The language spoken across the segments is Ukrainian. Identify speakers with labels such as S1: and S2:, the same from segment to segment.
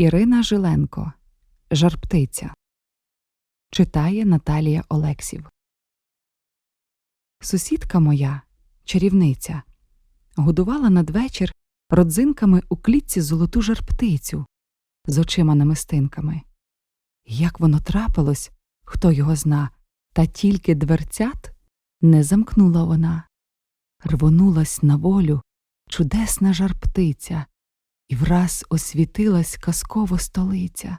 S1: Ірина Жиленко Жарптиця Читає Наталія Олексів. Сусідка моя, чарівниця, годувала надвечір родзинками у клітці золоту жарптицю з очима намистинками. Як воно трапилось, хто його зна, та тільки дверцят не замкнула вона. Рвонулась на волю чудесна жарптиця, і враз освітилась казково столиця.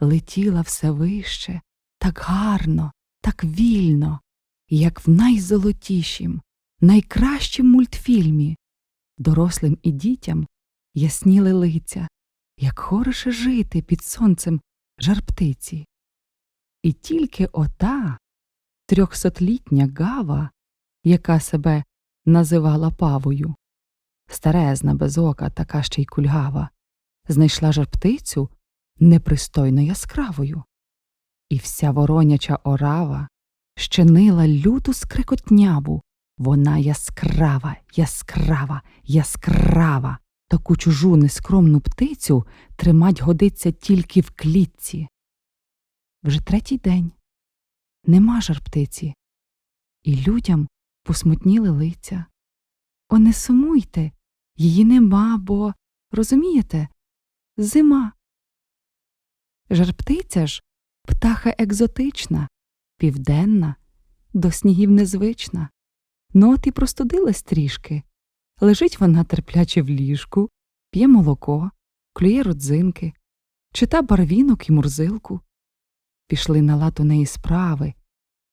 S1: Летіла все вище, так гарно, так вільно, як в найзолотішім, найкращім мультфільмі. Дорослим і дітям ясніли лиця, як хороше жити під сонцем жарптиці. І тільки ота трьохсотлітня гава, яка себе називала павою, старезна без ока, така ще й кульгава, знайшла жарптицю непристойно яскравою, і вся вороняча орава щинила люту скрикотняву. Вона яскрава, яскрава, яскрава. Таку чужу нескромну птицю тримать годиться тільки в клітці. Вже третій день нема жар птиці, і людям посмутніли лиця. О, не сумуйте, її нема, бо, розумієте, зима. Жарптиця ж птаха екзотична, південна, до снігів незвична. Ну от і простудилась трішки. Лежить вона терпляче в ліжку, п'є молоко, клює родзинки, чита барвінок і мурзилку. Пішли на лад у неї справи,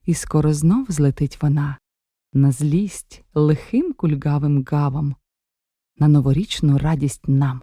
S1: і скоро знов злетить вона на злість лихим кульгавим гавам, на новорічну радість нам.